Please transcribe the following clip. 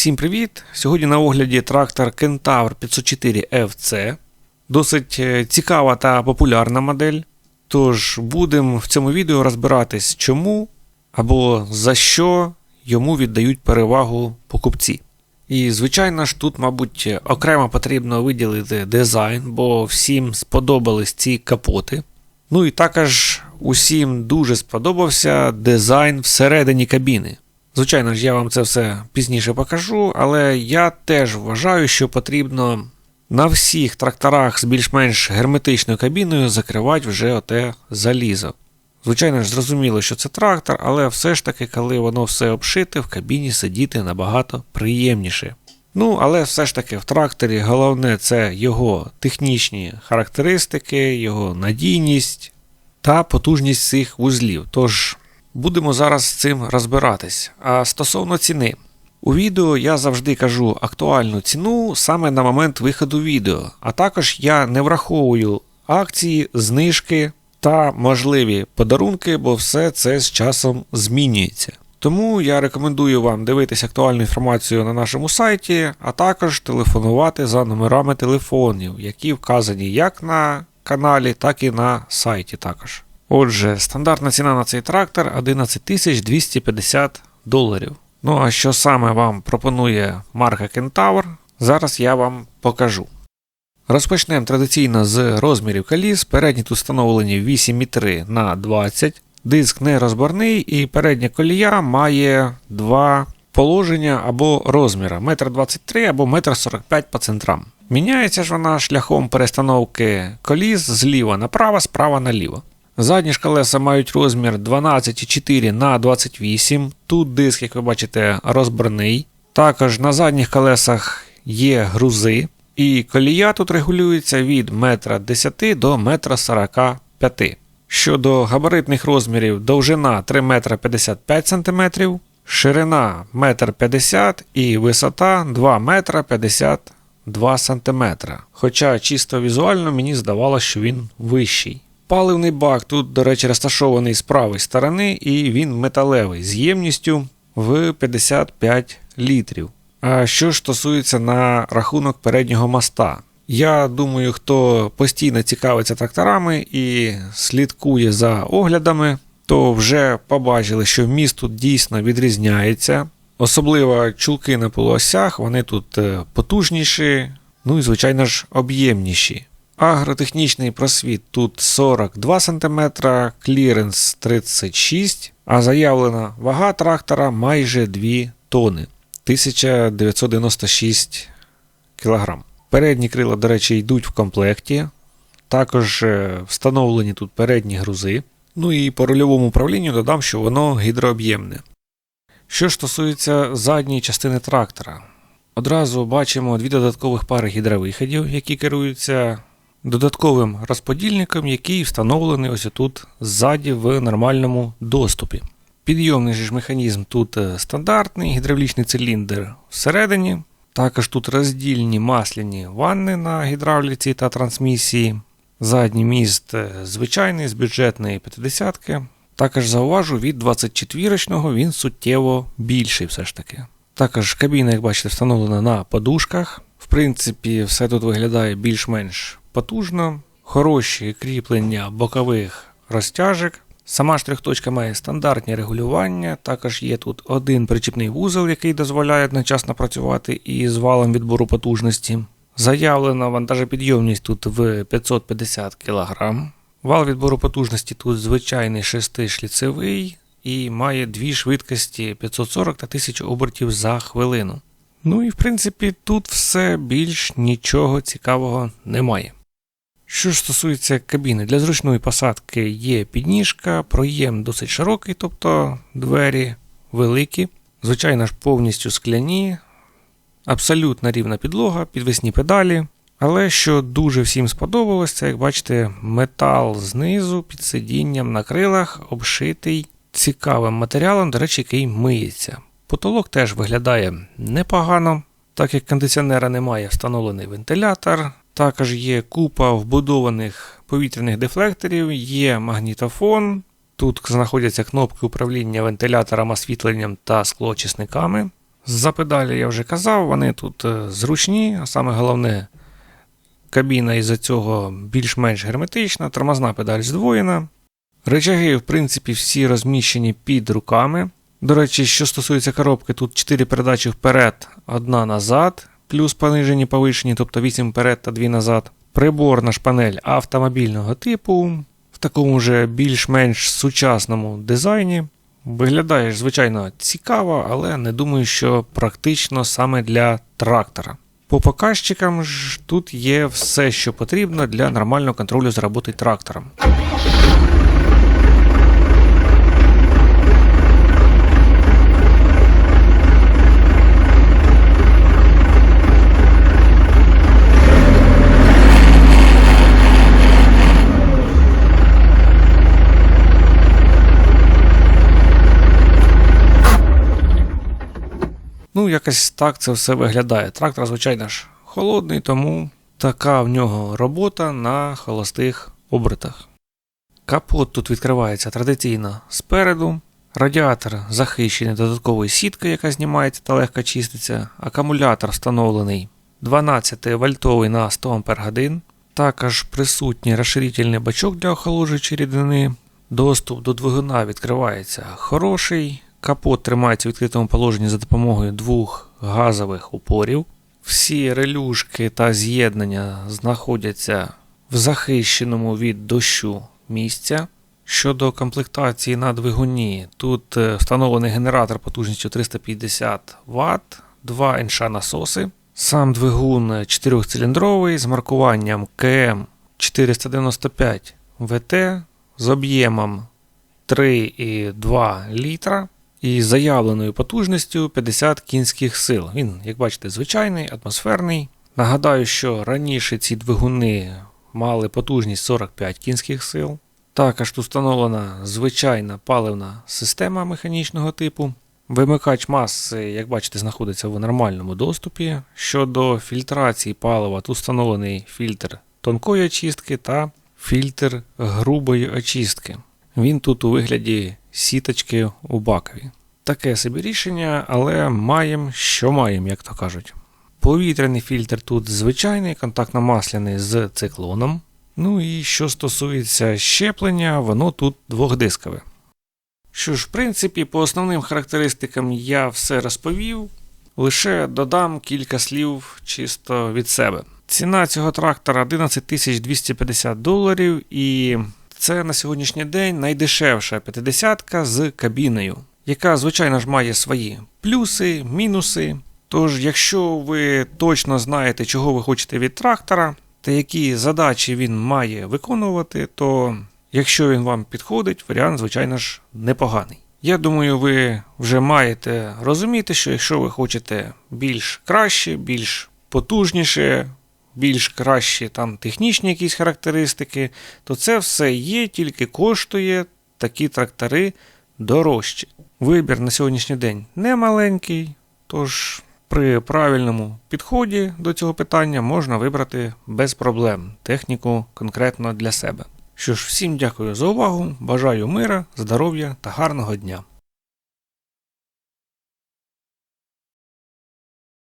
Всім привіт! Сьогодні на огляді трактор Kentaur 504 FC. Досить е, цікава та популярна модель. Тож будемо в цьому відео розбиратись, чому або за що йому віддають перевагу покупці. І, звичайно ж, тут, мабуть, окремо потрібно виділити дизайн, бо всім сподобались ці капоти. Ну і також усім дуже сподобався дизайн всередині кабіни. Звичайно ж, я вам це все пізніше покажу, але я теж вважаю, що потрібно на всіх тракторах з більш-менш герметичною кабіною закривати вже оте залізо. Звичайно ж, зрозуміло, що це трактор, але все ж таки, коли воно все обшите, в кабіні сидіти набагато приємніше. Ну, але все ж таки в тракторі головне це його технічні характеристики, його надійність та потужність цих вузлів. Тож будемо зараз з цим розбиратись. А стосовно ціни. У відео я завжди кажу актуальну ціну саме на момент виходу відео, а також я не враховую акції, знижки та можливі подарунки, бо все це з часом змінюється. Тому я рекомендую вам дивитися актуальну інформацію на нашому сайті, а також телефонувати за номерами телефонів, які вказані як на каналі, так і на сайті також. Отже, стандартна ціна на цей трактор 11 250 доларів. Ну а що саме вам пропонує марка Kentaur, зараз я вам покажу. Розпочнемо традиційно з розмірів коліс. Передні тут встановлені 8,3 на 20 Диск не розборний і передня колія має два положення або розміри 1,23 м або 1,45 м по центрам. Міняється ж вона шляхом перестановки коліс зліва направо, справа наліво. Задні ж колеса мають розмір 12,4 на 28 Тут диск, як ви бачите, розборний. Також на задніх колесах є грузи, і колія тут регулюється від 1,10 м до 1,45 м. Щодо габаритних розмірів, довжина 3 метра 55 см, ширина 1,50 м і висота 2 метра 52 см. Хоча чисто візуально мені здавалося, що він вищий. Паливний бак тут, до речі, розташований з правої сторони, і він металевий з ємністю в 55 літрів. А що ж стосується на рахунок переднього моста, я думаю, хто постійно цікавиться тракторами і слідкує за оглядами, то вже побачили, що міст тут дійсно відрізняється. Особливо чулки на полуосях, вони тут е, потужніші, ну і, звичайно ж, об'ємніші. Агротехнічний просвіт тут 42 см, кліренс 36 а заявлена вага трактора майже 2 тони 1996 кг. Передні крила, до речі, йдуть в комплекті. Також е, встановлені тут передні грузи. Ну і по рульовому управлінню додам, що воно гідрооб'ємне. Що ж стосується задньої частини трактора, одразу бачимо дві додаткових пари гідровиходів, які керуються додатковим розподільником, який встановлений ось тут ззаді в нормальному доступі. Підйомний ж механізм тут е, стандартний, гідравлічний циліндр всередині. Також тут роздільні масляні ванни на гідравліці та трансмісії. Задній міст е, звичайний з бюджетної 50-ки. Також зауважу, від 24-річного він суттєво більший все ж таки. Також кабіна, як бачите, встановлена на подушках. В принципі, все тут виглядає більш-менш потужно, хороші кріплення бокових розтяжок. Сама штрих-точка має стандартні регулювання, також є тут один причіпний вузол, який дозволяє одночасно працювати із валом відбору потужності. Заявлена вантажопідйомність тут в 550 кг. Вал відбору потужності тут звичайний 6-шліцевий і має дві швидкості 540 та 1000 обертів за хвилину. Ну і в принципі тут все більш нічого цікавого немає. Що ж стосується кабіни, для зручної посадки є підніжка, проєм досить широкий, тобто двері великі, звичайно ж повністю скляні, абсолютно рівна підлога, підвесні педалі. Але що дуже всім сподобалось, це, як бачите, метал знизу під сидінням на крилах обшитий цікавим матеріалом, до речі, який миється. Потолок теж виглядає непогано, так як кондиціонера немає, встановлений вентилятор. Також є купа вбудованих повітряних дефлекторів, є магнітофон. Тут знаходяться кнопки управління вентилятором, освітленням та склоочисниками. За педалі я вже казав, вони тут е, зручні, а саме головне, кабіна із-за цього більш-менш герметична, тормозна педаль здвоєна. Речаги, в принципі, всі розміщені під руками. До речі, що стосується коробки, тут 4 передачі вперед, одна назад, плюс понижені повишені, тобто 8 вперед та 2 назад. Приборна шпанель автомобільного типу в такому же більш-менш сучасному дизайні. Виглядає, звичайно, цікаво, але не думаю, що практично саме для трактора. По показчикам ж тут є все, що потрібно для нормального контролю за роботою трактором. Якось так це все виглядає. Трактор, звичайно ж, холодний, тому така в нього робота на холостих обертах. Капот тут відкривається традиційно спереду. Радіатор захищений додатковою сіткою, яка знімається та легко чиститься. Акумулятор встановлений 12 вольтовий на 100 Ах. Також присутній розширительний бачок для охолоджуючої рідини. Доступ до двигуна відкривається хороший. Капот тримається в відкритому положенні за допомогою двох газових упорів. Всі релюшки та з'єднання знаходяться в захищеному від дощу місця. Щодо комплектації на двигуні, тут е, встановлений генератор потужністю 350 Вт, два НШ насоси. Сам двигун 4-циліндровий з маркуванням КМ 495 ВТ з об'ємом 3,2 літра і заявленою потужністю 50 кінських сил. Він, як бачите, звичайний, атмосферний. Нагадаю, що раніше ці двигуни мали потужність 45 кінських сил. Також тут встановлена звичайна паливна система механічного типу. Вимикач маси, як бачите, знаходиться в нормальному доступі. Щодо фільтрації палива, тут встановлений фільтр тонкої очистки та фільтр грубої очистки. Він тут у вигляді сіточки у бакові. Таке собі рішення, але маємо, що маємо, як то кажуть. Повітряний фільтр тут звичайний, контактно-масляний з циклоном. Ну і що стосується щеплення, воно тут двохдискове. Що ж, в принципі, по основним характеристикам я все розповів, лише додам кілька слів чисто від себе. Ціна цього трактора 11 250 доларів, і це на сьогоднішній день найдешевша 50 з кабіною, яка, звичайно ж, має свої плюси, мінуси. Тож, якщо ви точно знаєте, чого ви хочете від трактора, та які задачі він має виконувати, то якщо він вам підходить, варіант, звичайно ж, непоганий. Я думаю, ви вже маєте розуміти, що якщо ви хочете більш краще, більш потужніше, більш кращі там технічні якісь характеристики, то це все є, тільки коштує такі трактори дорожче. Вибір на сьогоднішній день не маленький, тож при правильному підході до цього питання можна вибрати без проблем техніку конкретно для себе. Що ж, всім дякую за увагу, бажаю мира, здоров'я та гарного дня!